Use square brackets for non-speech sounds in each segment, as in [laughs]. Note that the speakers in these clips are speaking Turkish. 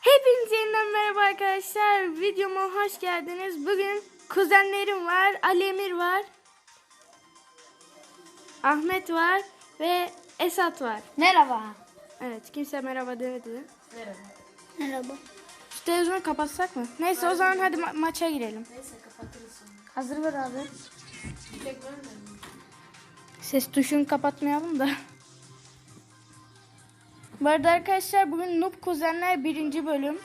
Hepinize yeniden merhaba arkadaşlar. Videoma hoş geldiniz. Bugün kuzenlerim var. Ali Emir var. Ahmet var. Ve Esat var. Merhaba. Evet kimse merhaba demedi. Merhaba. Merhaba. Şu televizyonu kapatsak mı? Neyse o zaman hadi ma- maça girelim. Neyse kapatırız sonra. Hazır ver abi. Ses tuşunu kapatmayalım da. Bu arada arkadaşlar bugün Noob Kuzenler birinci bölüm.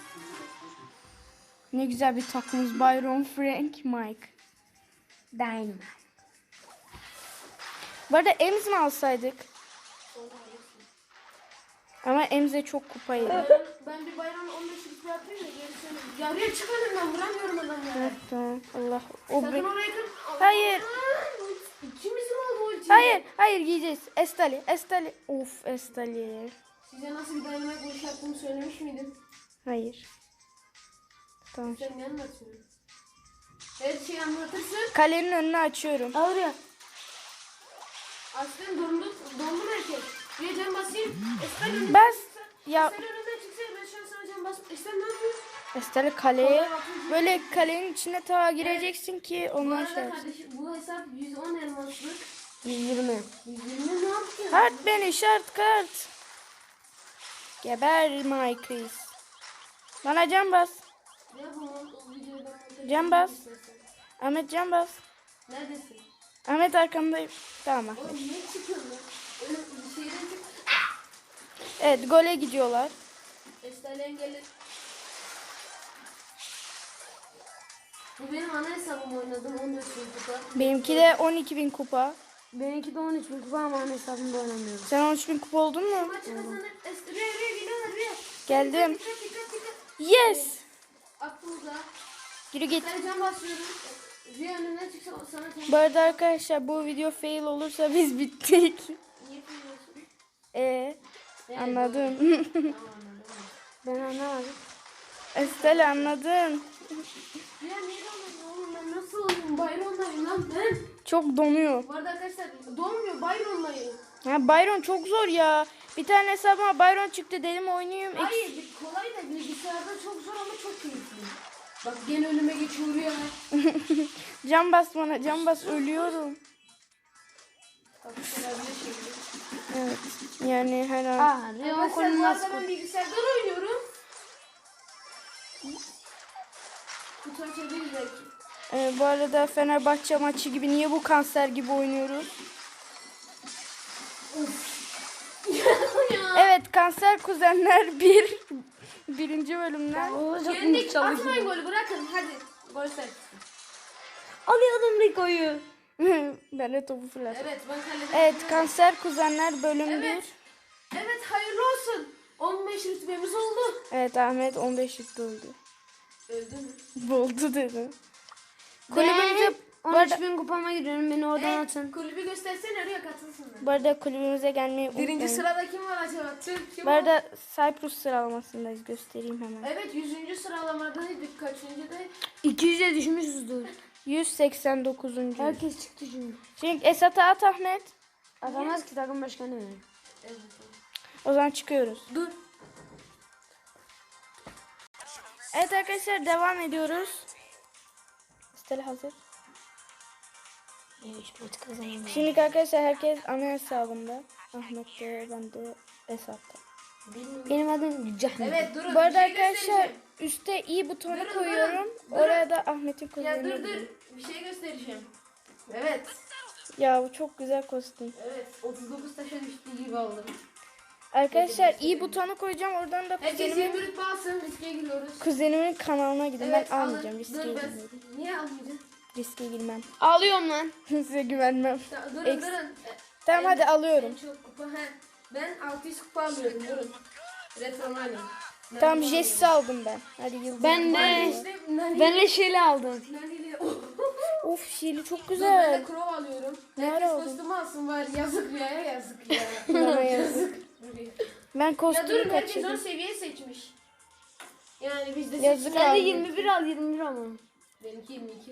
Ne güzel bir takımız. Byron, Frank, Mike. Dynamite. Bu arada Ems mi alsaydık? Ama Ems'e çok kupa yedi. Ben bir bayram 15 yıl yapayım da gerisini. Yarıya çıkarım ben vuramıyorum adamları. Evet, tamam. Allah. O Sakın be- oraya kır. Hayır. İkimizin oldu ulti. Hayır, hayır giyeceğiz. Estali, Estali. Of, Estali. Size nasıl bir dynamite vuruş yaptığımı söylemiş miydim? Hayır. Tamam. Sen ne anlatıyorsun? Her şeyi anlatırsın. Kalenin önünü açıyorum. Al oraya. Aslan dondu, dondu herkes. Bir can basayım. Estan önünden Bas. çıksa. Ya Estan önünden çıksa ben şu an sana can bas. Estan ne yapıyorsun? Estali kaleye böyle kalenin içine ta gireceksin ki Bu ondan arada şey yapsın. kardeşim bu hesap 110 elmaslık. 120. 120 ne yaptın? Kart beni şart kart. Geber my kız. Bana can bas. Can bas. Ahmet can bas. Neredesin? Ahmet arkamdayım. Tamam Ahmet. Oğlum niye çıkıyorsun. Evet gole gidiyorlar. Esra'yla engelli. Bu benim ana hesabım oynadım 14 kupa. Benimki de 12.000 kupa. Benimki de 13 bin kupa ama ana hesabımda oynamıyorum. Sen 13.000 kupa oldun mu? Maç kazanır. Es- Geldim. Dikkat dikkat dikkat. Yes. Aklımda. Yürü git. Ben can basıyorum. Rüya önünden çıksa sana can Bu arada arkadaşlar bu video fail olursa biz bittik. Niye? Ee, Evet, anladım. [laughs] Tamam anladım. Ben anlamadım. Estelle anladın. Rüya niye anladın oğlum ben nasıl olayım? Bayron'dayım lan ben. Çok donuyor. Bu arada arkadaşlar donmuyor Bayron'dayım. Ha Byron çok zor ya. Bir tane hesabıma Byron çıktı dedim oynayayım. Hayır bir- kolay da bilgisayarda çok zor ama çok keyifli. Bak gene önüme geçiyor Rüya. [laughs] Can bas bana can bas ölüyorum. Evet. Yani her an. Aa, Arkadaşlar bu arada ben bilgisayardan oynuyorum. Kutu açabiliriz belki. Ee, bu arada Fenerbahçe maçı gibi niye bu kanser gibi oynuyoruz? Evet kanser kuzenler [laughs] bir birinci bölümden. Yendik atmayın golü bırakın hadi. Gol sen. Alıyordum Rico'yu. [laughs] ben de topu fırlattım. Evet ben kalede. Evet kanser kuzenler bölüm 1. Evet. Evet hayırlı olsun. 15 rütbemiz oldu. Evet Ahmet 15 yılda öldü. Öldü mü? Buldu dedi. Kulübümüze arada, bin kupama giriyorum beni oradan atın. Kulübü göstersene oraya katılsınlar. bu arada kulübümüze gelmeyi Birinci unutmayın. sırada kim var acaba? Türk kim Bu var? arada Cyprus sıralamasındayız göstereyim hemen. Evet 100. sıralamadaydık. Kaçıncı da? 200'e düşmüşüzdür. 189. Herkes çıktı şimdi. Şimdi Esat'a at Ahmet. Atamaz ki takım başkanı. Evet. O zaman çıkıyoruz. Dur. Evet arkadaşlar devam ediyoruz. Stella hazır. Şimdi arkadaşlar herkes ana hesabında. Ahmet de ben de Esat'ta. Benim adım Cahmet. Evet durun. Bu arada şey arkadaşlar üstte i butonu Durun, koyuyorum. durun. Oraya da Ahmet'in Ya kuzenini dur dur. Bir şey göstereceğim. Evet. Ya bu çok güzel kostüm. Evet. 39 taşa düştü gibi aldım. Arkadaşlar i butonu koyacağım. Oradan da Herkes kuzenimin, 20 rütbe alsın. Riske giriyoruz. kuzenimin kanalına gidin. Evet ben almayacağım. Riske girmiyorum. Niye almayacaksın? Riske girmem. [laughs] Ağlıyorum lan. Size güvenmem. Ta- Durun Eks- durun. Tamam en- hadi alıyorum. Çok kupa. He. Ben 600 kupa alıyorum. Durun. Retro Money. Tamam Jesse aldım ben. Hadi yıldız. Ben Ben de ben de şeyle aldım. Nani'yle. [laughs] Of şiiri çok Dur ben güzel. de Crow alıyorum. Ne Herkes ara aldın? kostümü alsın var. Yazık ya yazık ya. [laughs] Bana yazık. Ben ya kostümü durun herkes kaçırdım. 10 seviye seçmiş. Yani biz de Yazık seçtik. Sen de abi. 21 al 21 ama. Benimki 22.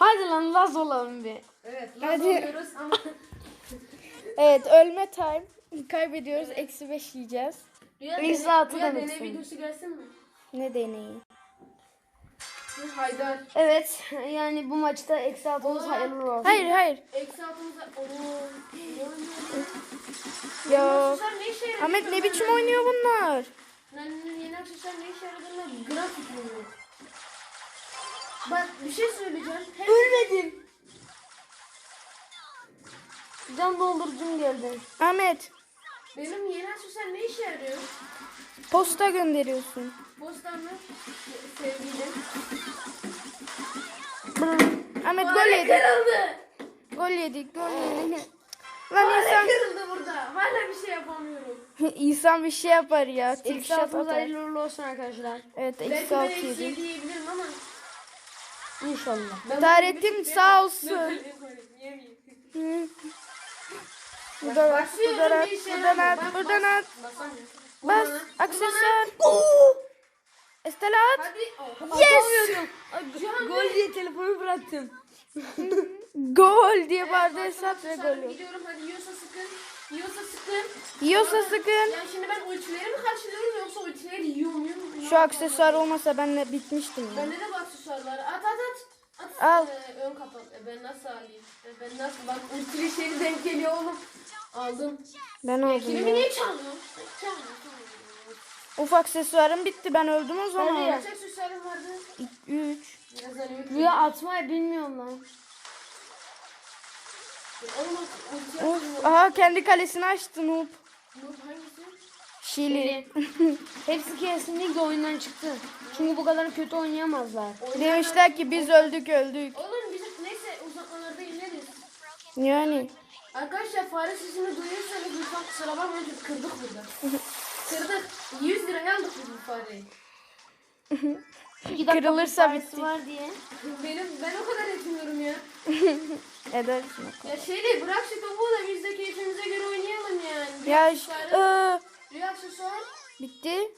Hadi lan Laz olalım bir. Evet. Hadi. Hadi. oluyoruz ama [laughs] Evet ölme time. Kaybediyoruz. Eksi 5 yiyeceğiz. Rüya, Eksi dene- altı Rüya demek deney istedim. videosu gelsin mi? Ne deneyi? Haydar. Evet yani bu maçta eksi altımız hayırlı olsun. Hayır hayır. Eksi altımıza... Ooo. Ya Aksesuar ne işe yarıyor? Ahmet ne biçim oynuyor bunlar? Yeni aksesuar ne işe yaradığını gram fikrim yok. Bak bir şey söyleyeceğim. Hep Ölmedim. Can doldurucum geldi. Ahmet benim yeni aksesuar ne işe yarıyor? posta gönderiyorsun. Bostanlı sevgilim. Ahmet gol Fare yedik. kırıldı. Gol yedik. Gol yedik. Lan Fare insan kırıldı burada. Hala bir şey yapamıyorum. [laughs] insan bir şey yapar ya. Trickshot altımız atar. olsun arkadaşlar. Evet Belki eksi ben altı eksi yedi. yedi diyebilirim ama. İnşallah. Bir- sağ olsun. Buradan at, buradan at, buradan at, buradan at. Bas, aksesuar. Estela at. Yes! Gol diye telefonu bıraktım. Gol diye bağırdı Esat ve gol yok. Gidiyorum hadi yiyorsa sıkın. Yiyorsa sıkın. Yiyorsa sıkın. Yani şimdi ben ultileri mi karşılıyorum yoksa ultileri yiyor muyum? Şu aksesuar olmasa ben de bitmiştim. Bende de bu aksesuar var. At at at. Al. Ee, ön kapat. E, ben nasıl alayım? E, ben nasıl? Bak ultili şey denk geliyor oğlum. Aldım. Ben oldum Kilimi niye çalıyorsun? Çalmıyor. Uf aksesuarım bitti ben öldüm o zaman. Kaç aksesuarım vardı? 3. Birazdan ümit Rüya atmayı bilmiyorum lan. Ulti Of. Aha kendi kalesini açtı Noob. Noob hangisi? Şili. [laughs] Hepsi kesinlikle oyundan çıktı. Çünkü bu kadar kötü oynayamazlar. Demişler ki biz öldük öldük. Oğlum bizim neyse uzatmalarda ineriz. Yani. Arkadaşlar fare sesini duyuyorsanız lütfen kusura bakmayın çünkü kırdık burada. [laughs] kırdık. 100 liraya aldık biz bu fareyi. [laughs] İki dakika Kırılırsa bir tanesi bitti. var diye. [laughs] Benim ben o kadar etmiyorum ya. Edersin. Ya şey değil bırak şu topuğu da biz de keyfimize göre oynayalım yani. Ya aksesuarı- ş- ıı, bir aksesuar. bitti.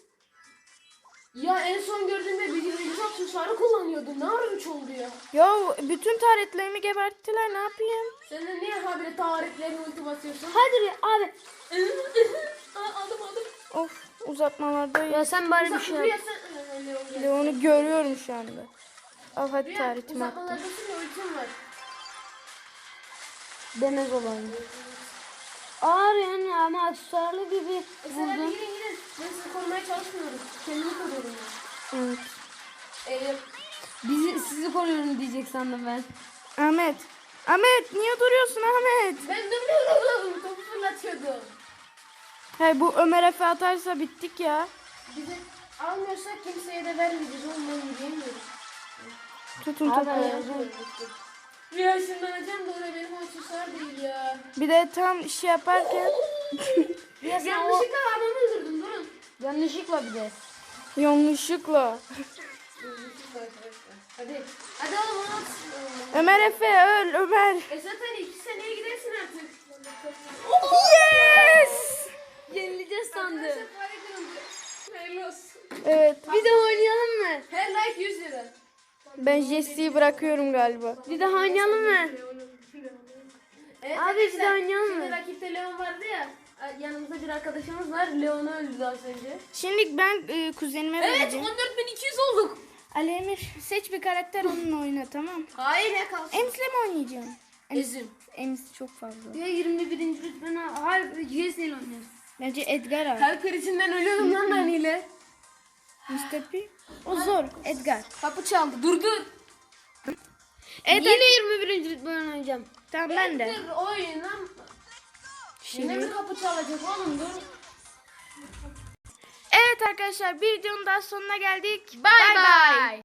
Ya en son gördüğümde bir bir aksesuarı kullanıyordum. Ne ara 3 oldu ya? Ya bütün taretlerimi geberttiler ne yapayım? Sen de niye habire tarihlerini ulti basıyorsun? Hadi Rüya abi. [laughs] Aa, aldım aldım. Of uzatmalardayım. Ya sen bari bir şey yap. sen... Geldi. Leon'u görüyorum şu anda. Al hadi Rüya taretimi attım. uzatmalardasın ya ultim var. Demez olayım. Ağır yani ama aksesuarlı gibi E sen hadi vurdun. Sizi korumaya çalışmıyorum. Kendimi koruyorum ben. Evet. Ee, Bizi, sizi koruyorum diyecek sandım ben. Ahmet. Ahmet niye duruyorsun Ahmet? ben durmuyordum. Topu fırlatıyordum. Hey bu Ömer Efe atarsa bittik ya. Bizi almıyorsak kimseye de vermeyeceğiz. Oğlum ben yürüyemiyorum. Tutun topu. ayağım. Rüya ışınlanacağım da oraya benim aksesuar değil ya. Bir de tam şey yaparken [laughs] Ya sen Yanlışlıkla adamı öldürdüm. Yanlışlıkla bir de. yanlışlıkla. Hadi. Hadi oğlum onu at. Ömer Efe öl Ömer. Esat Ali iki seneye gidersin artık. Yes! Yenileceğiz sandım. Hayırlı olsun. Evet Bir daha oynayalım mı? Her like 100 lira. ben Jesse'yi bırakıyorum galiba. Bir daha oynayalım mı? Evet, Abi, bir de oynayalım Şimdi mı? rakipte Leon vardı ya. Yanımızda bir arkadaşımız var. Leon'u öldü az önce. Şimdi ben e, kuzenime Evet vereceğim. 14200 olduk. Ali Emir seç bir karakter onunla oyna tamam. Hayır ya kalsın. Ems'le mi oynayacağım? Ezim. Ems çok fazla. Ya 21. rütbene hayır GS ile oynuyoruz. Bence Edgar al. Kalp krizinden ölüyordum lan ben [laughs] ile. Mr. P. O zor. Edgar. Kapı çaldı. Dur dur. Evet. Yine 21. rütbene oynayacağım. Tamam ben de. Oyundan. Yine Şimdi. bir kapı çalacak oğlum dur. Evet arkadaşlar bir videonun daha sonuna geldik. Bye bye.